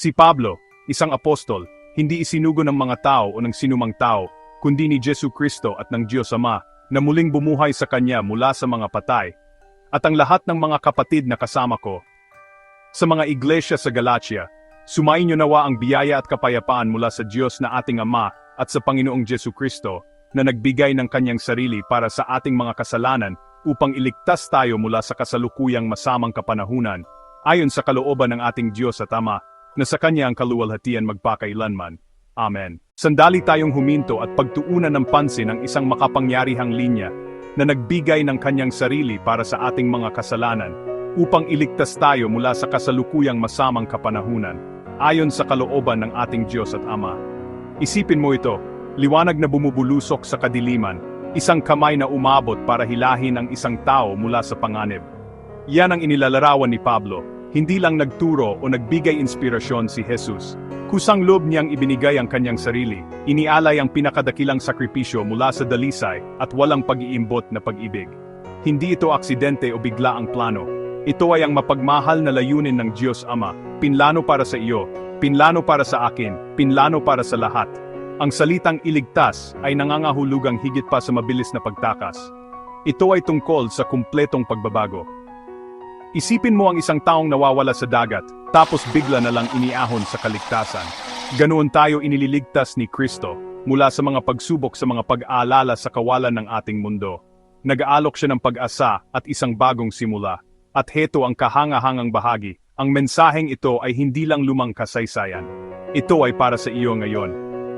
Si Pablo, isang apostol, hindi isinugo ng mga tao o ng sinumang tao, kundi ni Jesu Kristo at ng Diyos Ama, na muling bumuhay sa Kanya mula sa mga patay, at ang lahat ng mga kapatid na kasama ko. Sa mga iglesia sa Galatia, sumayin niyo nawa ang biyaya at kapayapaan mula sa Diyos na ating Ama at sa Panginoong Jesu Kristo, na nagbigay ng Kanyang sarili para sa ating mga kasalanan upang iligtas tayo mula sa kasalukuyang masamang kapanahunan, ayon sa kalooban ng ating Diyos at Ama, na sa Kanya ang kaluwalhatian magpakailanman. Amen. Sandali tayong huminto at pagtuunan ng pansin ang isang makapangyarihang linya na nagbigay ng kanyang sarili para sa ating mga kasalanan upang iligtas tayo mula sa kasalukuyang masamang kapanahunan ayon sa kalooban ng ating Diyos at Ama. Isipin mo ito, liwanag na bumubulusok sa kadiliman, isang kamay na umabot para hilahin ang isang tao mula sa panganib. Yan ang inilalarawan ni Pablo, hindi lang nagturo o nagbigay inspirasyon si Jesus. Kusang loob niyang ibinigay ang kanyang sarili, inialay ang pinakadakilang sakripisyo mula sa dalisay at walang pag-iimbot na pag-ibig. Hindi ito aksidente o bigla ang plano. Ito ay ang mapagmahal na layunin ng Diyos Ama, pinlano para sa iyo, pinlano para sa akin, pinlano para sa lahat. Ang salitang iligtas ay nangangahulugang higit pa sa mabilis na pagtakas. Ito ay tungkol sa kumpletong pagbabago. Isipin mo ang isang taong nawawala sa dagat, tapos bigla na lang iniahon sa kaligtasan. Ganoon tayo inililigtas ni Kristo, mula sa mga pagsubok sa mga pag-aalala sa kawalan ng ating mundo. Nag-aalok siya ng pag-asa at isang bagong simula. At heto ang kahangahangang bahagi, ang mensaheng ito ay hindi lang lumang kasaysayan. Ito ay para sa iyo ngayon.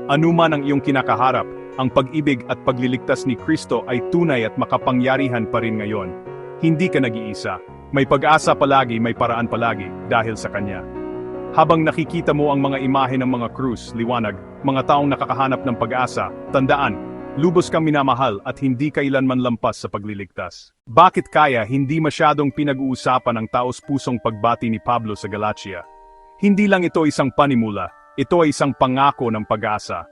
Anuman ang iyong kinakaharap, ang pag-ibig at pagliligtas ni Kristo ay tunay at makapangyarihan pa rin ngayon. Hindi ka nag-iisa. May pag-asa palagi, may paraan palagi, dahil sa Kanya. Habang nakikita mo ang mga imahe ng mga krus, liwanag, mga taong nakakahanap ng pag-asa, tandaan, lubos kang minamahal at hindi kailanman lampas sa pagliligtas. Bakit kaya hindi masyadong pinag-uusapan ang taos-pusong pagbati ni Pablo sa Galatia? Hindi lang ito isang panimula, ito ay isang pangako ng pag-asa.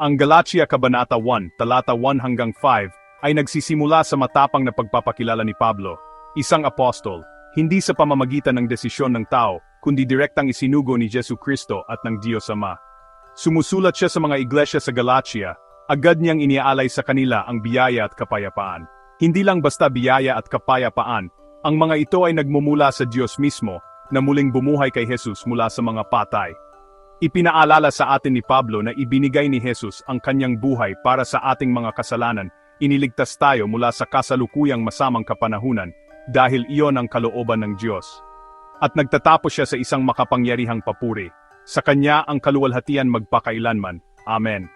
Ang Galatia Kabanata 1, talata 1 hanggang 5, ay nagsisimula sa matapang na pagpapakilala ni Pablo, isang apostol, hindi sa pamamagitan ng desisyon ng tao, kundi direktang isinugo ni Jesu Kristo at ng Diyos Ama. Sumusulat siya sa mga iglesia sa Galatia, agad niyang iniaalay sa kanila ang biyaya at kapayapaan. Hindi lang basta biyaya at kapayapaan, ang mga ito ay nagmumula sa Diyos mismo, na muling bumuhay kay Jesus mula sa mga patay. Ipinaalala sa atin ni Pablo na ibinigay ni Jesus ang kanyang buhay para sa ating mga kasalanan, iniligtas tayo mula sa kasalukuyang masamang kapanahunan, dahil iyon ang kalooban ng Diyos. At nagtatapos siya sa isang makapangyarihang papuri. Sa kanya ang kaluwalhatian magpakailanman. Amen.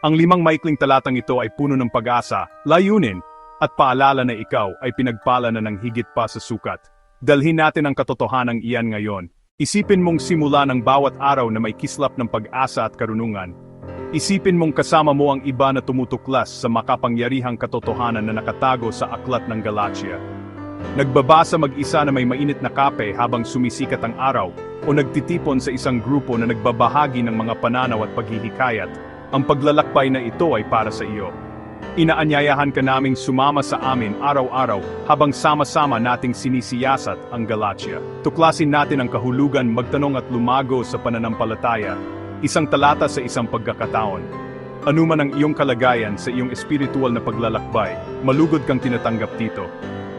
Ang limang maikling talatang ito ay puno ng pag-asa, layunin, at paalala na ikaw ay pinagpala na ng higit pa sa sukat. Dalhin natin ang katotohanan iyan ngayon. Isipin mong simula ng bawat araw na may kislap ng pag-asa at karunungan. Isipin mong kasama mo ang iba na tumutuklas sa makapangyarihang katotohanan na nakatago sa aklat ng Galatia. Nagbabasa mag-isa na may mainit na kape habang sumisikat ang araw, o nagtitipon sa isang grupo na nagbabahagi ng mga pananaw at paghihikayat, ang paglalakbay na ito ay para sa iyo. Inaanyayahan ka naming sumama sa amin araw-araw habang sama-sama nating sinisiyasat ang Galatia. Tuklasin natin ang kahulugan magtanong at lumago sa pananampalataya, isang talata sa isang pagkakataon. Anuman ang iyong kalagayan sa iyong espiritual na paglalakbay, malugod kang tinatanggap dito.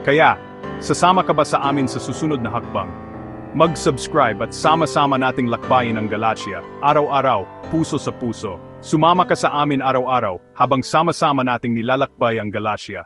Kaya, sasama ka ba sa amin sa susunod na hakbang? Mag-subscribe at sama-sama nating lakbayin ang Galatia, araw-araw, puso sa puso. Sumama ka sa amin araw-araw habang sama-sama nating nilalakbay ang Galatia.